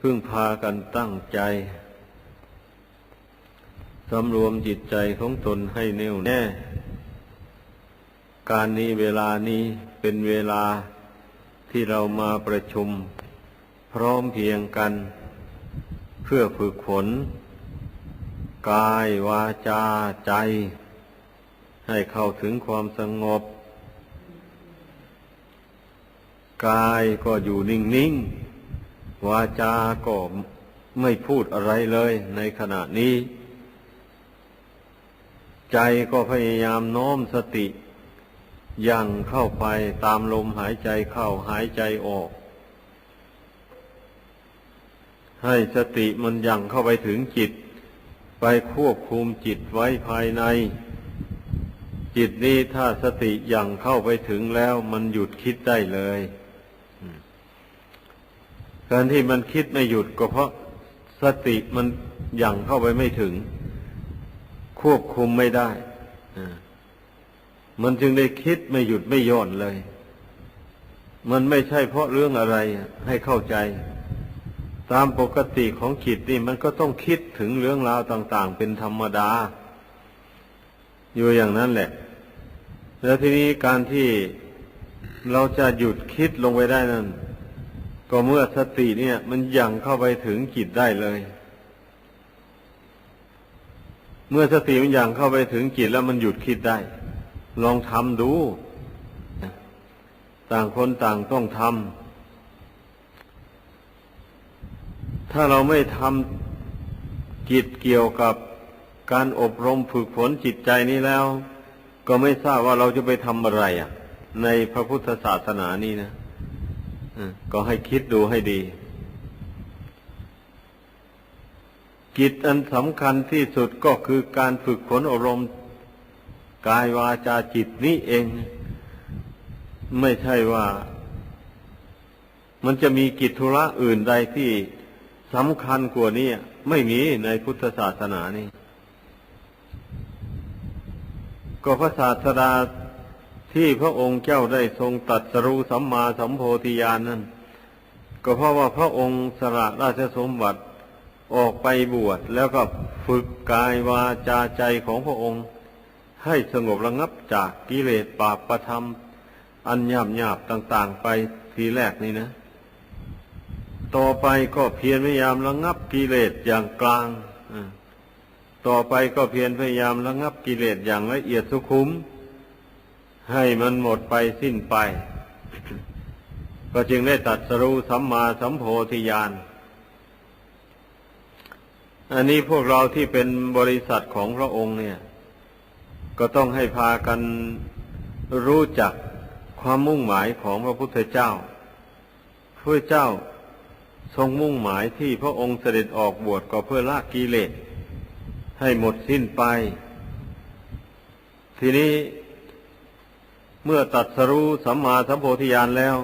พึ่งพากันตั้งใจสำรวมจิตใจของตนให้แน่วแน่ การนี้เวลานี้เป็นเวลาที่เรามาประชุม พร้อมเพียงกัน เพื่อฝึกฝนกายวาจาใจ ให้เข้าถึงความสงบ กายก็อยู่นิ่งๆวาจาก็ไม่พูดอะไรเลยในขณะนี้ ใจก็พยายามโน้มสติยังเข้าไปตามลมหายใจเข้าหายใจออก ให้สติมันยังเข้าไปถึงจิต ไปควบคุมจิตไว้ภายใน จิตนี้ถ้าสติยังเข้าไปถึงแล้วมันหยุดคิดได้เลย การที่มันคิดไม่หยุดก็เพราะสติมันยังเข้าไปไม่ถึง ควบคุมไม่ได้ มันจึงได้คิดไม่หยุดไม่ย่อนเลย มันไม่ใช่เพราะเรื่องอะไรให้เข้าใจ ตามปกติของจิตนี่มันก็ต้องคิดถึงเรื่องราวต่าง ๆ เป็นธรรมดา อยู่อย่างนั้นแหละ แล้วทีนี้การที่เราจะหยุดคิดลงไปได้นั้น ก็เมื่อสติเนี่ย มันยังเข้าไปถึงจิตได้เลย เมื่อสติมันยังเข้าไปถึงจิตแล้วมันหยุดคิดได้ ลองทำดู ต่างคนต่างต้องทำถ้าเราไม่ทำกิจเกี่ยวกับการอบรมฝึกฝนจิตใจนี้แล้ว ก็ไม่ทราบว่าเราจะไปทำอะไรอะ ในพระพุทธศาสนานี้นะ ก็ให้คิดดูให้ดี กิจอันสำคัญที่สุดก็คือการฝึกฝนอบรมกายวาจาจิตนี้เอง ไม่ใช่ว่า มันจะมีกิจธุระอื่นใดที่สำคัญกว่านี้ไม่มีในพุทธศาสนานี่ก็พระศาสดา ที่พระองค์เจ้าได้ทรงตัดสรู้สัมมาสัมโพธิญาณนนั้น ก็เพราะว่าพระองค์สละราชสมบัติออกไปบวชแล้วก็ฝึกกายวาจาใจของพระองค์ ให้สงบระงับจากกิเลสปาประธรรม อันหยาบหยาบต่างๆไปทีแรกนี่นะ ต่อไปก็เพียรพยายามระงับกิเลสอย่างกลางต่อไปก็เพียรพยายามระงับกิเลสอย่างละเอียดสุขุม ให้มันหมดไปสิ้นไป ก็จึงได้ตัดสรู้สัมมาสัมโพธิญาณ อันนี้พวกเราที่เป็นบริษัทของพระองค์เนี่ย ก็ต้องให้พากันรู้จักความมุ่งหมายของพระพุทธเจ้าพระเจ้าทรงมุ่งหมายที่พระองค์เสด็จออกบวชก็เพื่อละกิเลสให้หมดสิ้นไป ทีนี้ เมื่อตัดสรู้สัมมาสัมโพธิญาณแล้ว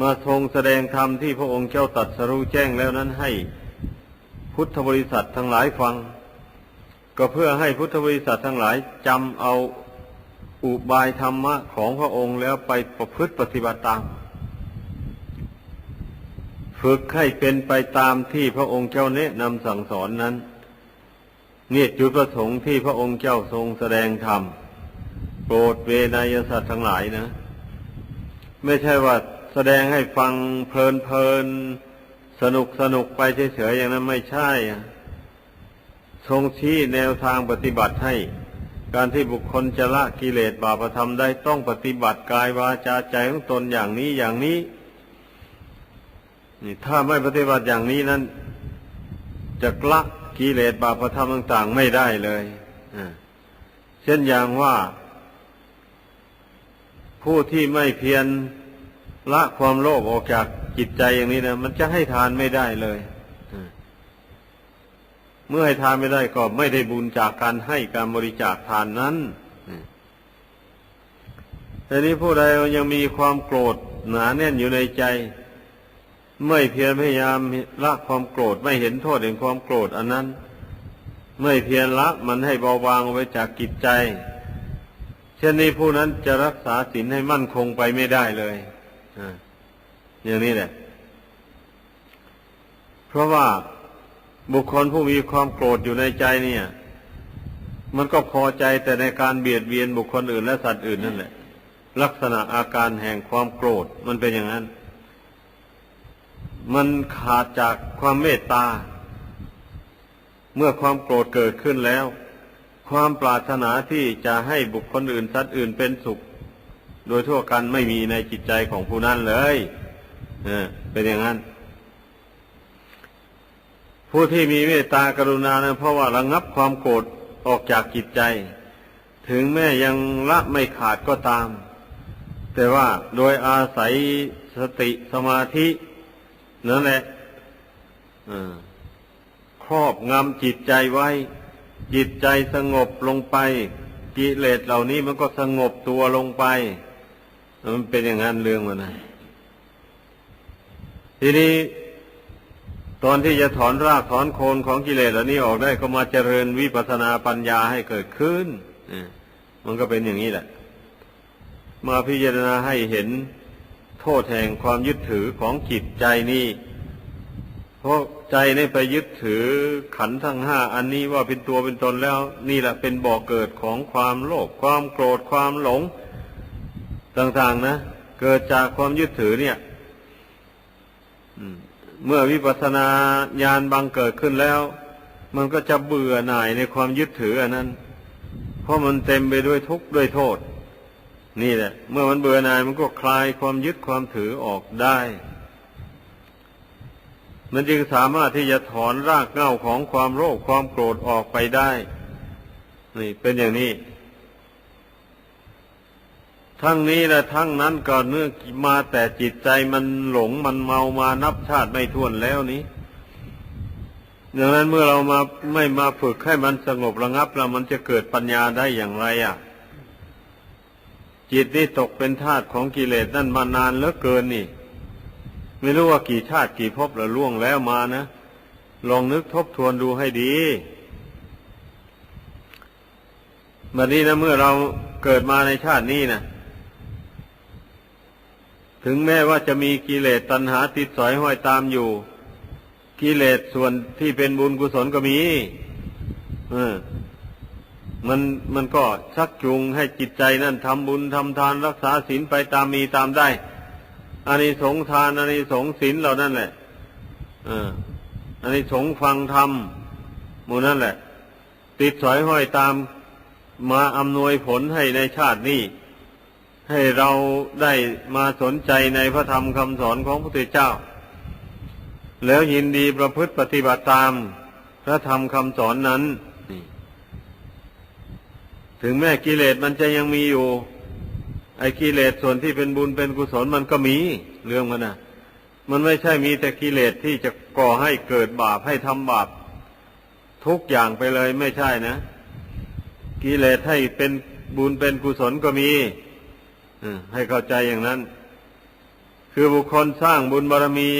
มาทรงแสดงธรรมที่พระองค์เจ้าตัดสรู้แจ้งแล้วนั้นให้พุทธบริษัททั้งหลายฟัง ก็เพื่อให้พุทธบริษัททั้งหลายจำเอาอุบายธรรมะของพระองค์แล้วไปประพฤติปฏิบัติตาม ฝึกให้เป็นไปตามที่พระองค์เจ้าแนะนำสั่งสอนนั้นเนี่ยจุดประสงค์ที่พระองค์เจ้าทรงแสดงธรรม โปรดเวนยสัตว์ทั้งหลายนะ ไม่ใช่ว่าแสดงให้ฟังเพลินเพลินสนุกสนุกไปเฉยๆอย่างนั้นไม่ใช่ ทรงชี้แนวทางปฏิบัติให้ การที่บุคคลจะละกิเลสบาปธรรมได้ต้องปฏิบัติกายวาจาใจของตนอย่างนี้อย่างนี้นี่ถ้าไม่ปฏิบัติอย่างนี้นั้น จะละกิเลสบาปธรรมต่าง ๆ ไม่ได้เลยเช่นอย่างว่า ผู้ที่ไม่เพียรละความโลภออกจากจิตใจอย่างนี้นะมันจะให้ทานไม่ได้เลยเมื่อให้ทานไม่ได้ก็ไม่ได้บุญจากการให้การบริจาคทานนั้นแต่นี้ผู้ใดยังมีความโกรธหนาแน่นอยู่ในใจ ไม่เพียรพยายามละความโกรธไม่เห็นโทษแห่งความโกรธอันนั้น ไม่เพียรละมันให้เบาบางไว้จากกิจใจ เช่นนี้ผู้นั้นจะรักษาศีลให้มั่นคงไปไม่ได้เลยอย่างนี้แหละ เพราะว่าบุคคลผู้มีความโกรธอยู่ในใจเนี่ย มันก็พอใจแต่ในการเบียดเบียนบุคคลอื่นและสัตว์อื่นนั่นแหละ ลักษณะอาการแห่งความโกรธมันเป็นอย่างนั้น มันขาดจากความเมตตา เมื่อความโกรธเกิดขึ้นแล้ว ความปรารถนาที่จะให้บุคคลอื่นสัตว์อื่นเป็นสุข โดยทั่วกันไม่มีในจิตใจของผู้นั้นเลยเออเป็นอย่างนั้น ผู้ที่มีเมตตากรุณานะเพราะว่าระงับความโกรธออกจากจิตใจ ถึงแม้ยังละไม่ขาดก็ตาม แต่ว่าโดยอาศัยสติสมาธินั่นแหละครอบงำจิตใจไว้ จิตใจสงบลงไป กิเลสเหล่านี้มันก็สงบตัวลงไป มันเป็นอย่างนั้นเรื่องมันนะทีนี้ตอนที่จะถอนรากถอนโคนของกิเลสเหล่านี้ออกได้ก็มาเจริญวิปัสนาปัญญาให้เกิดขึ้นมันก็เป็นอย่างนี้แหละ มาพิจารณาให้เห็นโทษแห่งความยึดถือของจิตใจนี่เพราะ ใจนี่ไปยึดถือขันทั้งห้าอันนี้ว่าเป็นตัวเป็นตนแล้ว นี่แหละเป็นบ่อกเกิดของความโลภความโกรธความหลง ต่างๆนะ เกิดจากความยึดถือเนี่ยเมื่อวิปัสสนาญาณบังเกิดขึ้นแล้ว มันก็จะเบื่อหน่ายในความยึดถืออันนั้น เพราะมันเต็มไปด้วยทุกข์ด้วยโทษ นี่แหละ เมื่อมันเบื่อหน่ายมันก็คลายความยึดความถือออกได้ มันจึงสามารถที่จะถอนรากเหง้าของความโลภความโกรธออกไปได้ นี่เป็นอย่างนี้ ทั้งนี้และทั้งนั้นก็เนื่องมาแต่จิตใจมันหลงมันเมามานับชาติไม่ท้วนแล้วนี้ดังนั้นเมื่อเรามาไม่มาฝึกให้มันสงบระงับแล้วมันจะเกิดปัญญาได้อย่างไรอะ จิตนี่ตกเป็นทาสของกิเลสนั่นมานานเหลือเกินนี่ ไม่รู้ว่ากี่ชาติกี่ภพแล้วล่วงแล้วมานะ ลองนึกทบทวนดูให้ดีบัดนี้นะเมื่อเราเกิดมาในชาตินี้นะถึงแม้ว่าจะมีกิเลสตัณหาติดสอยห้อยตามอยู่ กิเลสส่วนที่เป็นบุญกุศลก็มีเออมันมันก็ชักจูงให้จิตใจนั่นทำบุญทำทานรักษาศีลไปตามมีตามได้ อันนี้สงทานอันนี้สงศีลเหล่านั้นแหละอออันนี้สงฟังธรรมหมู่นั่นแหละ ติดสอยห้อยตามมาอำนวยผลให้ในชาตินี้ ให้เราได้มาสนใจในพระธรรมคำสอนของพระพุทธเจ้า แล้วยินดีประพฤติปฏิบัติตามพระธรรมคำสอนนั้น ถึงแม้กิเลสมันจะยังมีอยู่ ไอ้กิเลสส่วนที่เป็นบุญเป็นกุศลมันก็มีเรื่องมันนะมันไม่ใช่มีแต่กิเลสที่จะก่อให้เกิดบาปให้ทำบาปทุกอย่างไปเลยไม่ใช่นะ กิเลสให้เป็นบุญเป็นกุศลก็มีให้เข้าใจอย่างนั้น คือบุคคลสร้างบุญบารรมี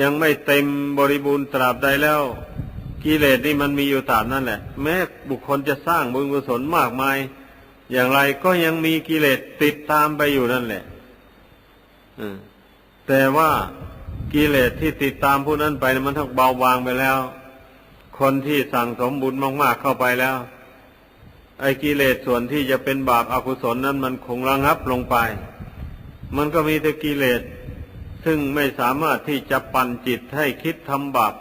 ยังไม่เต็มบริบูรณ์ตราบใดแล้ว กิเลสนี่มันมีอยู่ตามนั่นแหละ แม้บุคคลจะสร้างบุญกุศลมากมาย อย่างไรก็ยังมีกิเลสติดตามไปอยู่นั่นแหละแต่ว่ากิเลสที่ติดตามผู้นั้นไปมันทั้งเบาบางไปแล้ว คนที่สั่งสมบุญมาก ๆเข้าไปแล้ว ไอ้กิเลสส่วนที่จะเป็นบาปอากุศลนั้นมันคงระงับลงไป มันก็มีแต่กิเลส ซึ่งไม่สามารถที่จะปั่นจิตให้คิดทำบาป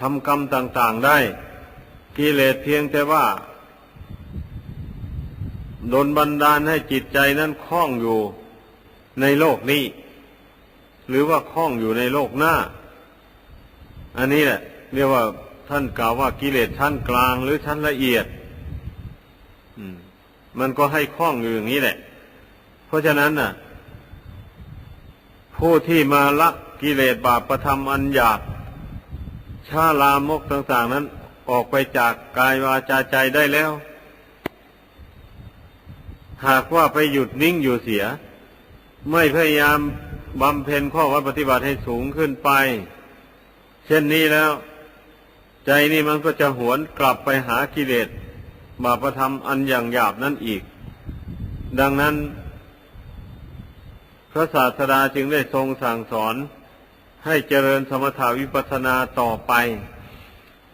ทำกรรมต่าง ๆได้ กิเลสเพียงแต่ว่า ดนบันดาลให้จิตใจนั้นคล้องอยู่ในโลกนี้ หรือว่าคล้องอยู่ในโลกหน้า อันนี้แหละ เรียกว่าท่านกล่าวว่ากิเลสชั้นกลางหรือชั้นละเอียดมันก็ให้คล้องอยู่อย่างนี้แหละ เพราะฉะนั้นน่ะ ผู้ที่มาละกิเลสบาปประทำอันหยาบชาลามกต่าง ๆ นั้น ออกไปจากกายวาจาใจได้แล้ว หากว่าไปหยุดนิ่งอยู่เสีย ไม่พยายามบำเพ็ญข้อวัดปฏิบัติให้สูงขึ้นไป เช่นนี้แล้ว ใจนี่มันก็จะหวนกลับไปหากิเลสบาปธรรมอันอย่างหยาบนั่นอีก ดังนั้น พระศาสดาจึงได้ทรงสั่งสอน ให้เจริญสมถาวิปัสสนาต่อไป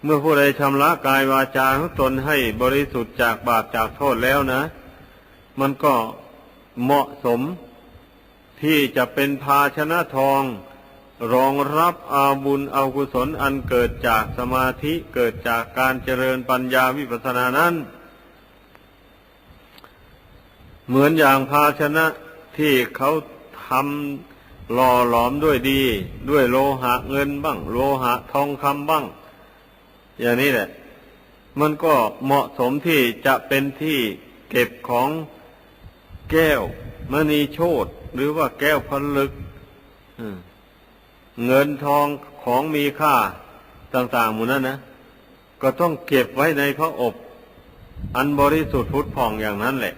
เมื่อผู้ใดชำระกายวาจาของตนให้บริสุทธิ์จากบาปจากโทษแล้วนะ มันก็เหมาะสมที่จะเป็นภาชนะทอง รองรับอาบุญอากุศลอันเกิดจากสมาธิเกิดจากการเจริญปัญญาวิปัสสนานั้น เหมือนอย่างภาชนะที่เขาทำหล่อหลอมด้วยดี ด้วยโลหะเงินบ้าง โลหะทองคำบ้าง อย่างนี้แหละ มันก็เหมาะสมที่จะเป็นที่เก็บของ แก้วมณีโชตหรือว่าแก้วผลึกอืมเงินทองของมีค่าต่างๆหมดนั้นนะก็ต้องเก็บไว้ในพระอบ อันบริสุทธิ์พุทธผ่องอย่างนั้นแหละ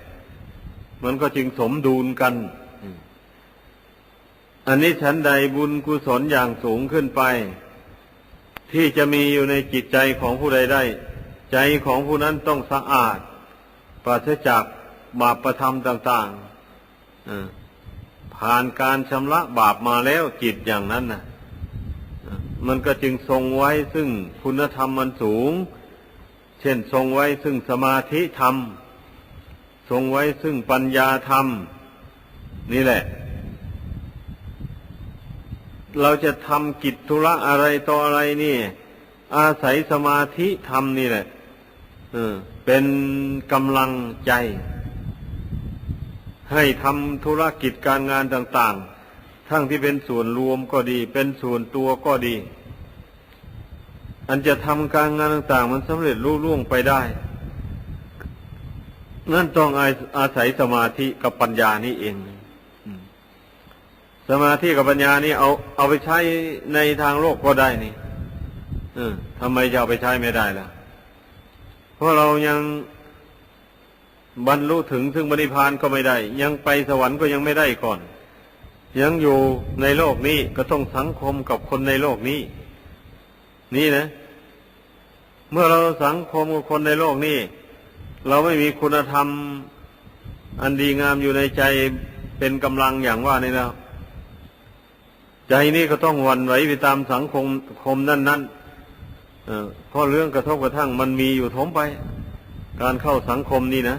มันก็จึงสมดุลกัน อันนี้ฉันใดบุญกุศลอย่างสูงขึ้นไป ที่จะมีอยู่ในจิตใจของผู้ใดได้ ใจของผู้นั้นต้องสะอาด ปราศจาก บาปประทำต่างๆผ่านการชำระบาปมาแล้วจิตอย่างนั้นนะมันก็จึงทรงไว้ซึ่งคุณธรรมมันสูง เช่นทรงไว้ซึ่งสมาธิธรรม ทรงไว้ซึ่งปัญญาธรรม นี่แหละ เราจะทำกิจธุระอะไรต่ออะไรนี่ อาศัยสมาธิธรรมนี่แหละเป็นกำลังใจ ให้ทำธุรกิจการงานต่าง ๆ ทั้งที่เป็นส่วนรวมก็ดี เป็นส่วนตัวก็ดี อันจะทำการงานต่าง ๆ มันสำเร็จรุ่ล่วงไปได้ นั่นต้องอาอาศัยสมาธิกับปัญญานี่เอง สมาธิกับปัญญานี่เอาเอาไปใช้ในทางโลกก็ได้นี่เออทำไมจะเอาไปใช้ไม่ได้ล่ะ เพราะเรายัง บรรลุถึงซึ่งบริพานก็ไม่ได้ ยังไปสวรรค์ก็ยังไม่ได้ก่อน ยังอยู่ในโลกนี้ก็ต้องสังคมกับคนในโลกนี้ นี่นะ เมื่อเราสังคมกับคนในโลกนี้ เราไม่มีคุณธรรม อันดีงามอยู่ในใจเป็นกำลังอย่างว่านี่แล้วใจนี่ก็ต้องหวันไหวไปตามสังคมคมนั่นนั่นเพราะเรื่องกระทบกระทั่งมันมีอยู่ทมไป การเข้าสังคมนี่นะ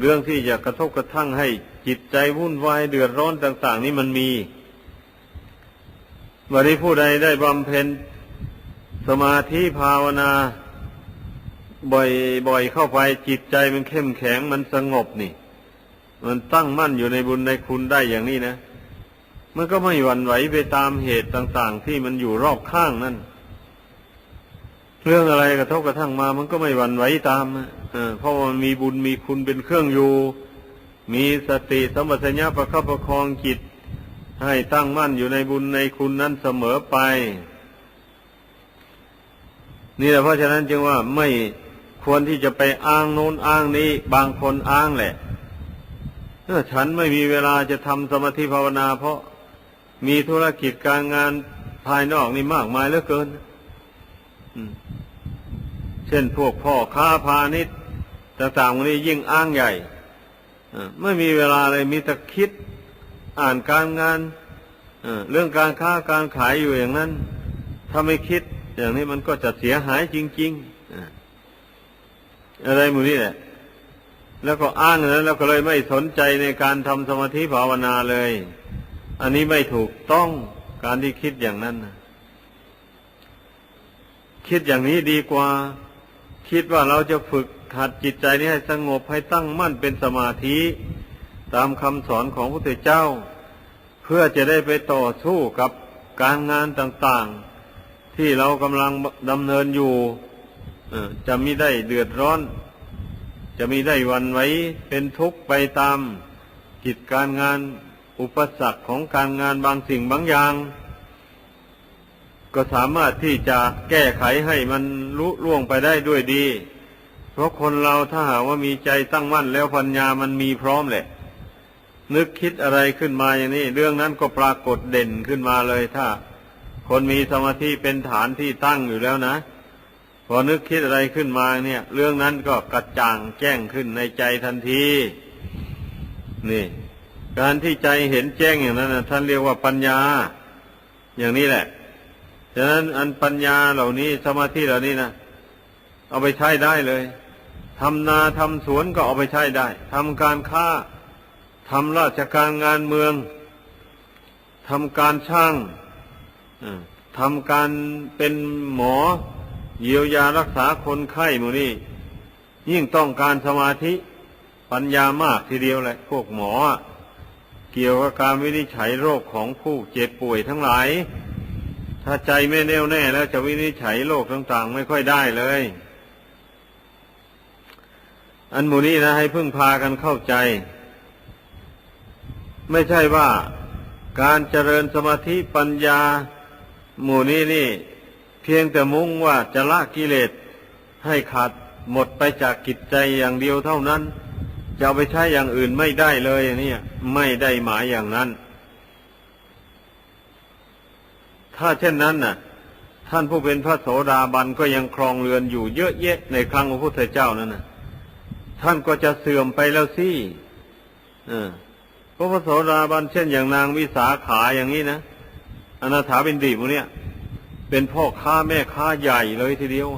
เรื่องที่จะกระทบกระทั่งให้จิตใจวุ่นวายเดือดร้อนต่าง ๆ นี่มันมี วันนี้ผู้ใดได้บำเพ็ญสมาธิภาวนา บ่อยๆเข้าไปจิตใจมันเข้มแข็งมันสงบนี่ มันตั้งมั่นอยู่ในบุญในคุณได้อย่างนี้นะมันก็ไม่หวั่นไหวไปตามเหตุต่าง ๆ ที่มันอยู่รอบข้างนั่น เรื่องอะไรกระทบกระทั่งมา มันก็ไม่หวั่นไหวตามนะ เพราะมันมีบุญมีคุณเป็นเครื่องอยู่ มีสติสมัชัญญาประคับประคองจิต ให้ตั้งมั่นอยู่ในบุญในคุณนั้นเสมอไป นี่แหละเพราะฉะนั้นจึงว่าไม่ควรที่จะไปอ้างโน้นอ้างนี้ บางคนอ้างแหละฉันไม่มีเวลาจะทำสมาธิภาวนา เพราะมีธุรกิจการงานภายนอกนี่มากมายเหลือเกินเช่นพวกพ่อค้าพาณิชย์ ต่างๆวันนี้ยิ่งอ้างใหญ่ไม่มีเวลาเลยมีแต่คิดอ่านการงานเรื่องการค้าการขายอยู่อย่างนั้น ถ้าไม่คิด อย่างนี้มันก็จะเสียหายจริงๆอะไรมูนี่แหละ แล้วก็อ้างนั้นแล้วก็เลยไม่สนใจในการทำสมาธิภาวนาเลย อันนี้ไม่ถูกต้องการที่คิดอย่างนั้นคิดอย่างนี้ดีกว่า คิดว่าเราจะฝึก หัดจิตใจนี้ให้สงบให้ตั้งมั่นเป็นสมาธิ ตามคำสอนของพระพุทธเจ้า เพื่อจะได้ไปต่อสู้กับการงานต่างๆ ที่เรากำลังดำเนินอยู่จะมีได้เดือดร้อน จะมีได้วันไว้เป็นทุกข์ไปตามกิจการงานอุปสรรคของการงานบางสิ่งบางอย่าง ก็สามารถที่จะแก้ไขให้มันลุล่วงไปได้ด้วยดี เพราะคนเราถ้าหากว่ามีใจตั้งมั่นแล้วปัญญามันมีพร้อมแหละ นึกคิดอะไรขึ้นมาอย่างนี้ เรื่องนั้นก็ปรากฏเด่นขึ้นมาเลย ถ้า คนมีสมาธิเป็นฐานที่ตั้งอยู่แล้วนะ พอนึกคิดอะไรขึ้นมาเนี่ย เรื่องนั้นก็กระจ่างแจ้งขึ้นในใจทันที นี่ การที่ใจเห็นแจ้งอย่างนั้นนะท่านเรียกว่าปัญญา อย่างนี้แหละฉะนั้นอันปัญญาเหล่านี้สมาธิเหล่านี้นะเอาไปใช้ได้เลย ทำนาทำสวนก็เอาไปใช้ได้ทำการค้าทำราชการงานเมืองทำการช่างทำการเป็นหมอ เยียวยารักษาคนไข้หมูนี่ ยิ่งต้องการสมาธิปัญญามากทีเดียวแหละ พวกหมอ เกี่ยวกับการวินิจฉัยโรคของผู้เจ็บป่วยทั้งหลาย ถ้าใจไม่แน่วแน่แล้วจะวินิจฉัยโรคต่าง ๆ ไม่ค่อยได้เลย อันมูนี้นะให้พึ่งพากันเข้าใจ ไม่ใช่ว่าการเจริญสมาธิปัญญา หมู่นี้นี่ เพียงแต่มุ่งว่าจะละกิเลสให้ขาดหมดไปจากกิจใจอย่างเดียวเท่านั้น จะเอาไปใช้อย่างอื่นไม่ได้เลยเนี่ยไม่ได้หมายอย่างนั้น ถ้าเช่นนั้นน่ะ ท่านผู้เป็นพระโสดาบันก็ยังครองเรือนอยู่เยอะแยะในครั้งพระพุทธเจ้านั่นน่ะ ท่านก็จะเสื่อมไปแล้วสิเพระพระโสดาบันเช่นอย่างนางวิสาขาอย่างนี้นะอนาถาบินดีพวกเนี้ยเป็นพ่อค้าแม่ค้าใหญ่เลยทีเดียว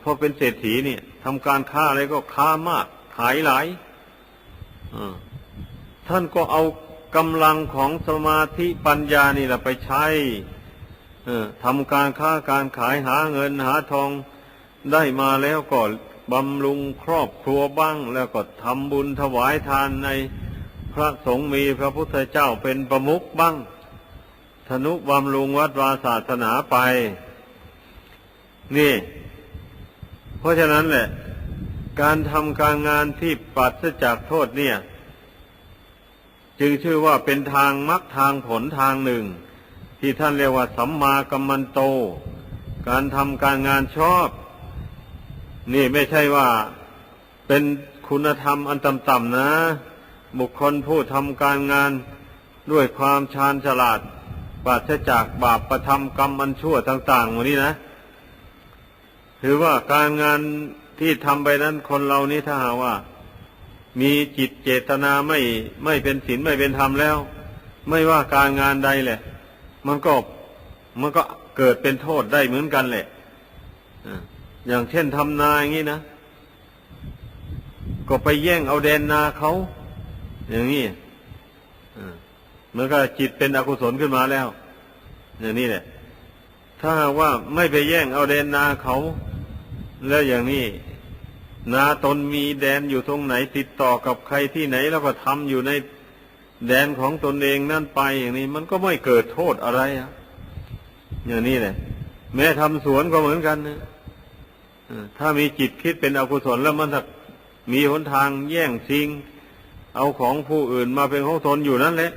เพราะเป็นเศรษฐีเนี่ยทำการค้าอะไรก็ค้ามาก ขายหลายท่านก็เอากำลังของสมาธิปัญญานี่แหละไปใช้ทำการค้าการขายหาเงินหาทองได้มาแล้วก็ บำรุงครอบครัวบ้าง แล้วก็ทำบุญถวายทานในพระสงฆ์มีพระพุทธเจ้าเป็นประมุขบ้าง ธนุบำรุงวัดวาศาสนาไป นี่ เพราะฉะนั้นแหละ การทำการงานที่ปัสจากโทษเนี่ย จึงชื่อว่าเป็นทางมรรคทางผลทางหนึ่ง ที่ท่านเรียกว่าสัมมากัมมันโต การทำการงานชอบ นี่ไม่ใช่ว่าเป็นคุณธรรมอันต่ำๆนะ บุคคลผู้ทำการงานด้วยความชาญฉลาดปราศจากบาปประทำกรรมอันชั่วต่างๆวันนี้นะ ถือว่าการงานที่ทำไปนั้นคนเรานี้ถ้าหาว่า มีจิตเจตนาไม่ไม่เป็นศีลไม่เป็นธรรมแล้ว ไม่ว่าการงานใดแหละ มันก็มันก็เกิดเป็นโทษได้เหมือนกันแหละ อย่างเช่นทำนาอย่างนี้นะ ก็ไปแย่งเอาแดนนาเขา อย่างนี้มันก็จิตเป็นอกุศลขึ้นมาแล้ว อย่างนี้แหละ ถ้าว่าไม่ไปแย่งเอาแดนนาเขา แล้วอย่างนี้ นาตนมีแดนอยู่ตรงไหนติดต่อกับใครที่ไหน แล้วก็ทำอยู่ในแดนของตนเองนั่นไปอย่างนี้ มันก็ไม่เกิดโทษอะไรอะอย่างนี้แหละ แม้ทำสวนก็เหมือนกันนะ ถ้ามีจิตคิดเป็นอกุศลแล้วมันมีหนทางแย่งชิง เอาของผู้อื่นมาเป็นของตนอยู่นั่นแหละ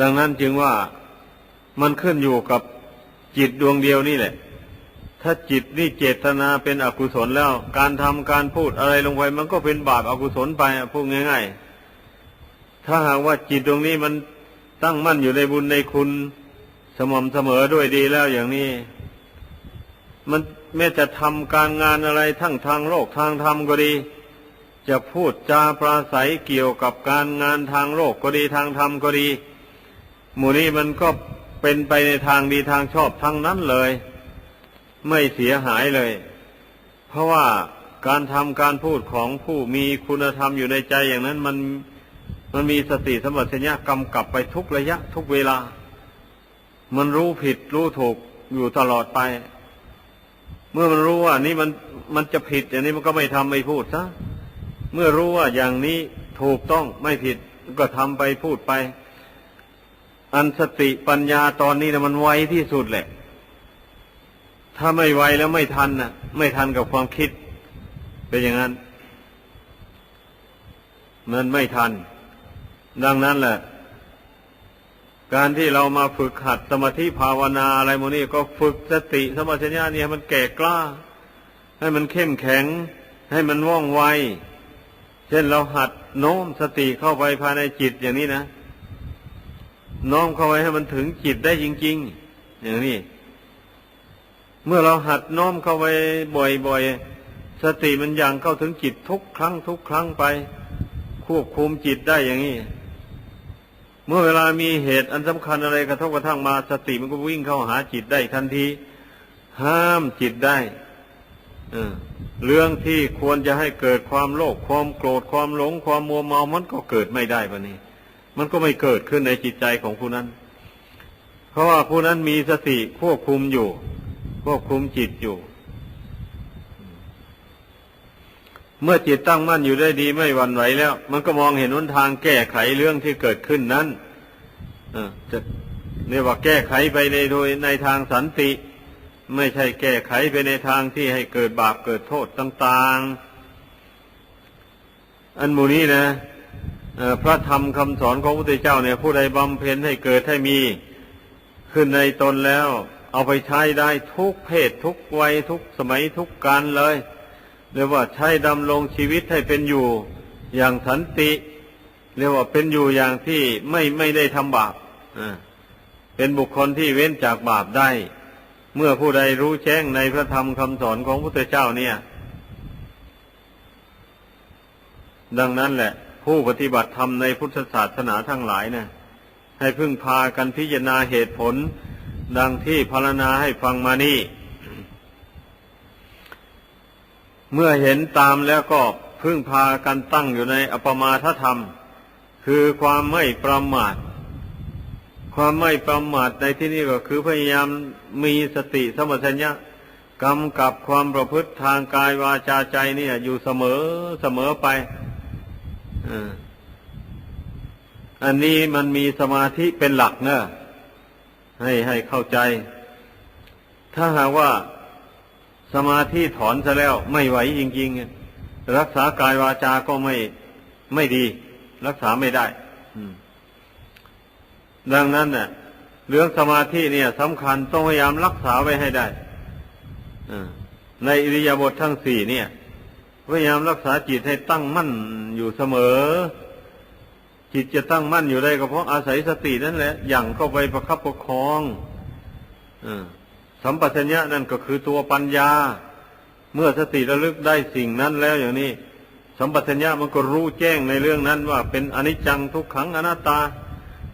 ดังนั้นจึงว่ามันขึ้นอยู่กับจิตดวงเดียวนี่แหละ ถ้าจิตนี่เจตนาเป็นอกุศลแล้ว การทำการพูดอะไรลงไป มันก็เป็นบาปอากุศลไปพูดง่าย ๆ ถ้าหากว่าจิตดวงนี้มันตั้งมั่นอยู่ในบุญในคุณ ม่ำเสมอด้วยดีแล้วอย่างนี้ มันแม้จะทำการงานอะไรทั้งทางโลกทางธรรมก็ดี จะพูดจาปราศัยเกี่ยวกับการงานทางโลกก็ดีทางธรรมก็ดี หมู่นี้มันก็เป็นไปในทางดีทางชอบทั้งนั้นเลย ไม่เสียหายเลย เพราะว่าการทำการพูดของผู้มีคุณธรรมอยู่ในใจอย่างนั้นมันมันมีสติสมบัติญญากำกับไปทุกระยะทุกเวลา มันรู้ผิดรู้ถูกอยู่ตลอดไป เมื่อมันรู้ว่านี่มันมันจะผิด อย่างนี้มันก็ไม่ทำไม่พูดซะเมื่อรู้ว่าอย่างนี้ถูกต้องไม่ผิดก็ทำไปพูดไป อันสติปัญญาตอนนี้นะมันไวที่สุดแหละ ถ้าไม่ไวแล้วไม่ทันนะไม่ทันกับความคิด เป็นอย่างนั้นมันไม่ทัน ดังนั้นแหละ การที่เรามาฝึกหัดสมาธิภาวนาอะไรโมนี่ก็ฝึกสติสมาธิญาเนี่ยมันแก่กล้า ให้มันเข้มแข็ง ให้มันว่องไว เช่นเราหัดโน้มสติเข้าไปภายในจิตอย่างนี้นะน้อมเข้าไปให้มันถึงจิตได้จริง ๆ อย่างนี้ เมื่อเราหัดน้อมเข้าไปบ่อยๆสติมันยังเข้าถึงจิตทุกครั้งทุกครั้งไป ควบคุมจิตได้อย่างนี้ มื่อเวลามีเหตุอันสำคัญอะไรกระทบกระทั่งมาสติมันก็วิ่งเข้าหาจิตได้ทันที ห้ามจิตได้เออเรื่องที่ควรจะให้เกิดความโลภความโกรธความหลง ความมัวเมามันก็เกิดไม่ได้ปะนี้มันก็ไม่เกิดขึ้นในจิตใจของผู้นั้น เพราะว่าผู้นั้นมีสติควบคุมอยู่ ควบคุมจิตอยู่ เมื่อจิตตั้งมั่นอยู่ได้ดีไม่หวั่นไหวแล้ว มันก็มองเห็นหนทางแก้ไขเรื่องที่เกิดขึ้นนั้นเออจะเรียกว่าแก้ไขไปในโดยในทางสันติ ไม่ใช่แก้ไขไปในทางที่ให้เกิดบาปเกิดโทษต่าง ๆ อันมูนี้นะพระธรรมคำสอนของพระพุทธเจ้าเนี่ยผู้ใดบำเพ็ญให้เกิดให้มี ขึ้นในตนแล้ว เอาไปใช้ได้ทุกเพศทุกวัยทุกสมัยทุกการเลย เรียกว่าใช้ดำรงชีวิตให้เป็นอยู่อย่างสันติ เรียกว่าเป็นอยู่อย่างที่ไม่ไม่ได้ทำบาปเป็นบุคคลที่เว้นจากบาปได้ เมื่อผู้ใดรู้แจ้งในพระธรรมคำสอนของพระพุทธเจ้าเนี่ย ดังนั้นแหละ ผู้ปฏิบัติธรรมในพุทธศาสนาทั้งหลายนะให้พึ่งพากันพิจารณาเหตุผล ดังที่พรรณนาให้ฟังมานี่ เมื่อเห็นตามแล้วก็พึ่งพากันตั้งอยู่ในอปมาทธรรม คือความไม่ประมาท ความไม่ประมาทในที่นี้ก็คือพยายามมีสติสมัชัญญะกำกับความประพฤติทางกายวาจาใจเนี่ยอยู่เสมอเสมอไปอาอันนี้มันมีสมาธิเป็นหลักเนอะให้ให้เข้าใจ ถ้าหากว่า สมาธิถอนซะแล้วไม่ไหวจริงๆรักษากายวาจาก็ไม่ไม่ดี รักษาไม่ได้ดังนั้นเน่ะเรื่องสมาธิเนี่ยสำคัญต้องพยายามรักษาไว้ให้ได้ในอิริยาบถทั้งสี่เนี่ย พยายามรักษาจิตให้ตั้งมั่นอยู่เสมอ จิตจะตั้งมั่นอยู่ได้ก็เพราะอาศัยสตินั่นแหละ อย่างเข้าไปประคับประคองอ สัมปชัญญะนั่นก็คือตัวปัญญา เมื่อสติระลึกได้สิ่งนั้นแล้วอย่างนี้ สัมปชัญญะมันก็รู้แจ้งในเรื่องนั้นว่าเป็นอนิจจังทุกขังอนัตตา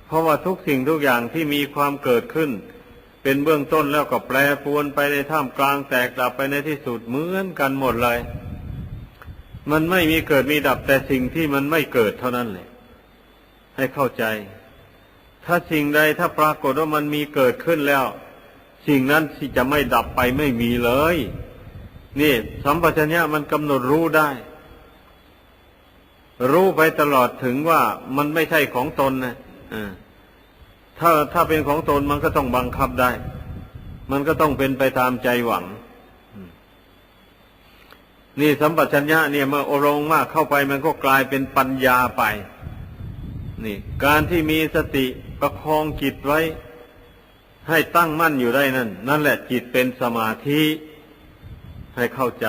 เพราะว่าทุกสิ่งทุกอย่างที่มีความเกิดขึ้น เป็นเบื้องต้นแล้วก็แปรปรวนไปในท่ามกลางแตกดับไปในที่สุดเหมือนกันหมดเลย มันไม่มีเกิดมีดับแต่สิ่งที่มันไม่เกิดเท่านั้นแหละให้เข้าใจ ถ้าสิ่งใดถ้าปรากฏว่ามันมีเกิดขึ้นแล้ว สิ่งนั้นที่จะไม่ดับไปไม่มีเลย นี่ สัมปชัญญะมันกำหนดรู้ได้ รู้ไปตลอดถึงว่ามันไม่ใช่ของตนนะถ้าถ้าเป็นของตนมันก็ต้องบังคับได้ มันก็ต้องเป็นไปตามใจหวัง นี่สัมปชัญญะเนี่ยเมื่ออรมมากเข้าไปมันก็กลายเป็นปัญญาไป นี่ การที่มีสติประคองจิตไว้ ให้ตั้งมั่นอยู่ได้นั่น นั่นแหละจิตเป็นสมาธิให้เข้าใจ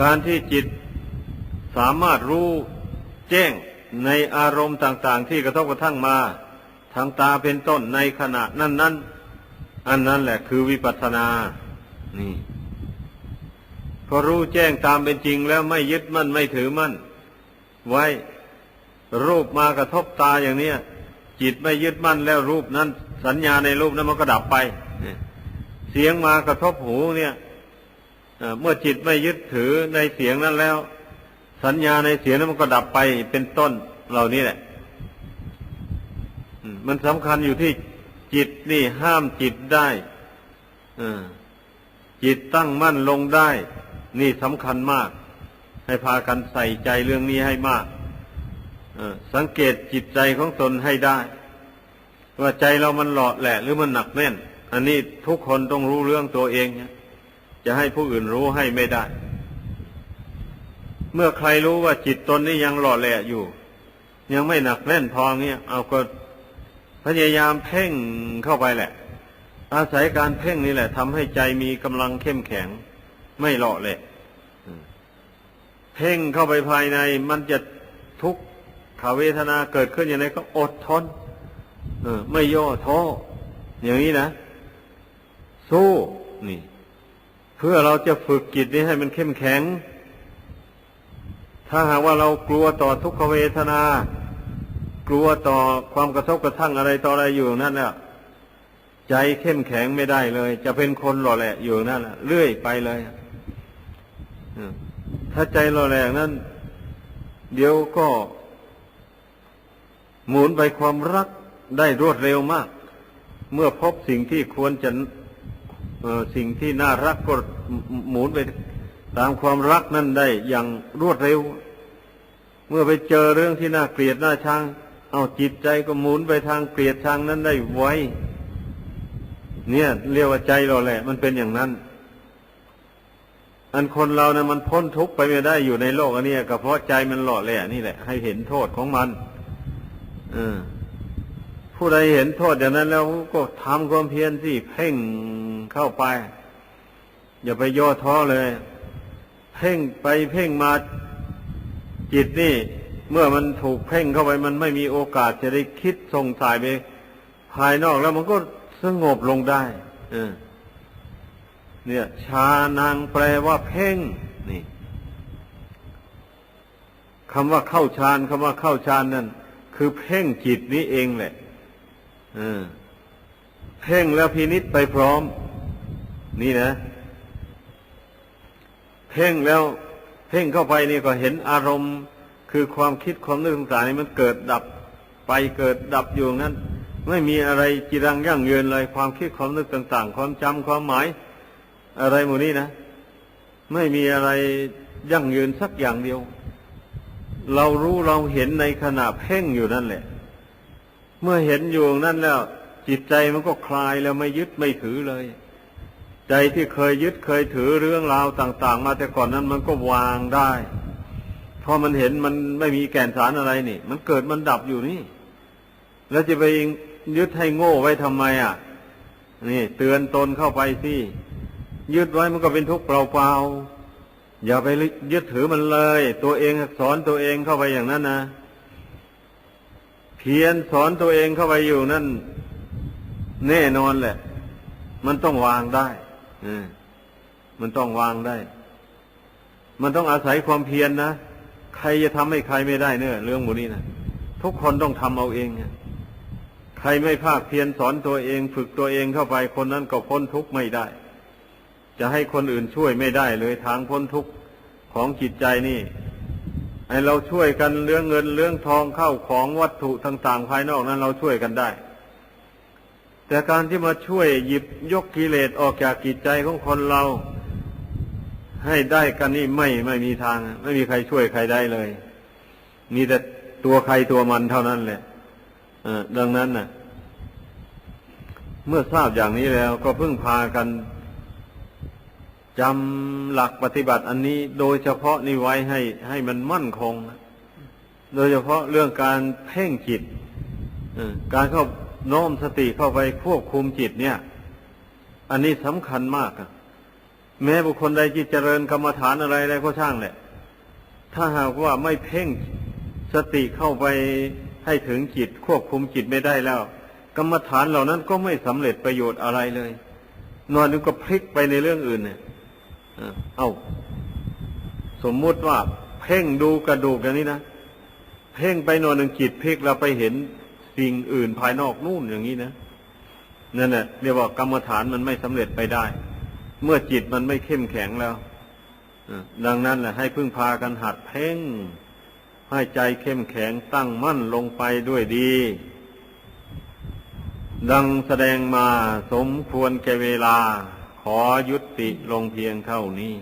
การที่จิตสามารถรู้แจ้งในอารมณ์ต่าง ๆ ที่กระทบกระทั่งมา ทางตาเป็นต้นในขณะนั้นนั้นอันนั้นแหละคือวิปัสสนา นี่พอรู้แจ้งตามเป็นจริงแล้วไม่ยึดมั่นไม่ถือมั่น ไว้รูปมากระทบตาอย่างเนี้ย จิตไม่ยึดมั่นแล้วรูปนั้น สัญญาในรูปนั้นมันก็ดับไป เสียงมากระทบหูเนี่ยเมื่อจิตไม่ยึดถือในเสียงนั้นแล้ว สัญญาในเสียงนั้นมันก็ดับไปเป็นต้นเหล่านี้แหละมันสำคัญอยู่ที่จิตนี่ห้ามจิตได้จิตตั้งมั่นลงได้ นี่สำคัญมาก ให้พากันใส่ใจเรื่องนี้ให้มาก สังเกตจิตใจของตนให้ได้ ว่าใจเรามันหล่อแหละ หรือมันหนักแน่น อันนี้ทุกคนต้องรู้เรื่องตัวเองนะจะให้ผู้อื่นรู้ให้ไม่ได้ เมื่อใครรู้ว่าจิตตนนี้ยังหล่อแหละอยู่ ยังไม่หนักแน่นพอเงี้ยเอาก็พยายามเพ่งเข้าไปแหละ อาศัยการเพ่งนี่แหละทำให้ใจมีกำลังเข้มแข็ง ไม่หล่อแหละเพ่งเข้าไปภายในมันจะทุกข เวทนาเกิดขึ้นอย่างไรก็อดทนเออ ไม่ย่อท้ออย่างนี้นะ สู้นี่ เพื่อเราจะฝึกจิตนี้ให้มันเข้มแข็ง ถ้าหากว่าเรากลัวต่อทุกขเวทนา กลัวต่อความกระทบกระทั่งอะไรต่ออะไรอยู่นั่นแหละใจเข้มแข็งไม่ได้เลย จะเป็นคนหล่อแหละอยู่นั่นแหละเรื่อยไปเลยถ้าใจหล่อแหลกนั้น เดี๋ยวก็ หมุนไปความรักได้รวดเร็วมาก เมื่อพบสิ่งที่ควรจะสิ่งที่น่ารักก็หมุนไปตามความรักนั่นได้อย่างรวดเร็ว เมื่อไปเจอเรื่องที่น่าเกลียดน่าชังเอาจิตใจก็หมุนไปทางเกลียดชังนั้นได้ไวเนี่ยเรียกว่าใจเราแหละ มันเป็นอย่างนั้น อันคนเรานะมันพ้นทุกข์ไปไม่ได้อยู่ในโลกอันนี้ก็เพราะใจมันหล่อแหละนี่แหละ ให้เห็นโทษของมัน ผู้ใดเห็นโทษอย่างนั้นแล้วก็ทำความเพียรสิเพ่งเข้าไป อย่าไปย่อท้อเลย เพ่งไปเพ่งมาจิตนี่ เมื่อมันถูกเพ่งเข้าไป มันไม่มีโอกาสจะได้คิดส่งสายไปภายนอกแล้วมันก็สงบลงได้ เออ เนี่ย ชานางแปลว่าเพ่ง นี่คำว่าเข้าฌานคำว่าเข้าฌานนั่น คือเพ่งจิตนี้เองแหละเพ่งแล้วพินิษไปพร้อม นี่นะ เพ่งแล้วเพ่งเข้าไปนี่ก็เห็นอารมณ์ คือความคิดความนึกต่างๆนี่มันเกิดดับไปเกิดดับอยู่นั้น ไม่มีอะไรจีรังยั่งยืนเลยความคิดความนึกต่าง ๆ ความจำความหมาย อะไรหมดนี้นะ ไม่มีอะไรยั่งยืนสักอย่างเดียว เรารู้เราเห็นในขณะเพ่งอยู่นั่นแหละ เมื่อเห็นอยู่นั่นแล้ว จิตใจมันก็คลายแล้วไม่ยึดไม่ถือเลย ใจที่เคยยึดเคยถือเรื่องราวต่าง ๆ มาแต่ก่อนนั้นมันก็วางได้พอมันเห็นมันไม่มีแก่นสารอะไรนี่ มันเกิดมันดับอยู่นี่ แล้วจะไปยึดให้โง่ไว้ทำไมอะ นี่ เตือนตนเข้าไปสิยึดไว้มันก็เป็นทุกข์เปล่าๆ อย่าไปยึดถือมันเลย ตัวเองสอนตัวเองเข้าไปอย่างนั้นนะเพียรสอนตัวเองเข้าไปอยู่นั่นแน่นอนแหละ มันต้องวางได้มันต้องวางได้ มันต้องอาศัยความเพียรนนะใครจะทำให้ใครไม่ได้เนอะเรื่องหมูนี้นะทุกคนต้องทำเอาเองใครไม่ภาคเพียรสอนตัวเอง ฝึกตัวเองเข้าไปคนนั้นก็พ้นทุกข์ไม่ได้ จะให้คนอื่นช่วยไม่ได้เลยทางพ้นทุกข์ของจิตใจนี่ ให้เราช่วยกันเรื่องเงินเรื่องทองเข้าของวัตถุต่างๆภายนอกนั้น เราช่วยกันได้ แต่การที่มาช่วยหยิบยกกิเลสออกจากจิตใจของคนเรา ให้ได้กันนี่ไม่ไม่มีทาง ไม่มีใครช่วยใครได้เลยมีแต่ตัวใครตัวมันเท่านั้นแหละดังนั้นน่ะ เมื่อทราบอย่างนี้แล้วก็เพิ่งพากัน จำหลักปฏิบัติอันนี้โดยเฉพาะนี่ไว้ให้ให้มันมั่นคง โดยเฉพาะเรื่องการเพ่งจิตการเข้าโน้มสติเข้าไปควบคุมจิตเนี่ย อันนี้สำคัญมากแม้บุคคลใดจิตเจริญกรรมฐานอะไรอะไรก็ช่างแหละ ถ้าหากว่าไม่เพ่งสติเข้าไปให้ถึงจิตควบคุมจิตไม่ได้แล้ว กรรมฐานเหล่านั้นก็ไม่สำเร็จประโยชน์อะไรเลย นอนนึงก็พลิกไปในเรื่องอื่นเนี่ย เอาสมมุติว่า เพ่งดูกระดูกอย่างนี้นะ เพ่งไปนอนหนึ่งจิตพลิกเราไปเห็นสิ่งอื่นภายนอกนู่นอย่างนี้นะนั่นแหละเรียกว่ากรรมฐานมันไม่สำเร็จไปได้ เมื่อจิตมันไม่เข้มแข็งแล้วดังนั้นแหละให้พึ่งพากันหัดเพ่ง ให้ใจเข้มแข็งตั้งมั่นลงไปด้วยดี ดังแสดงมาสมควรแก่เวลา ขอยุติลงเพียงเท่านี้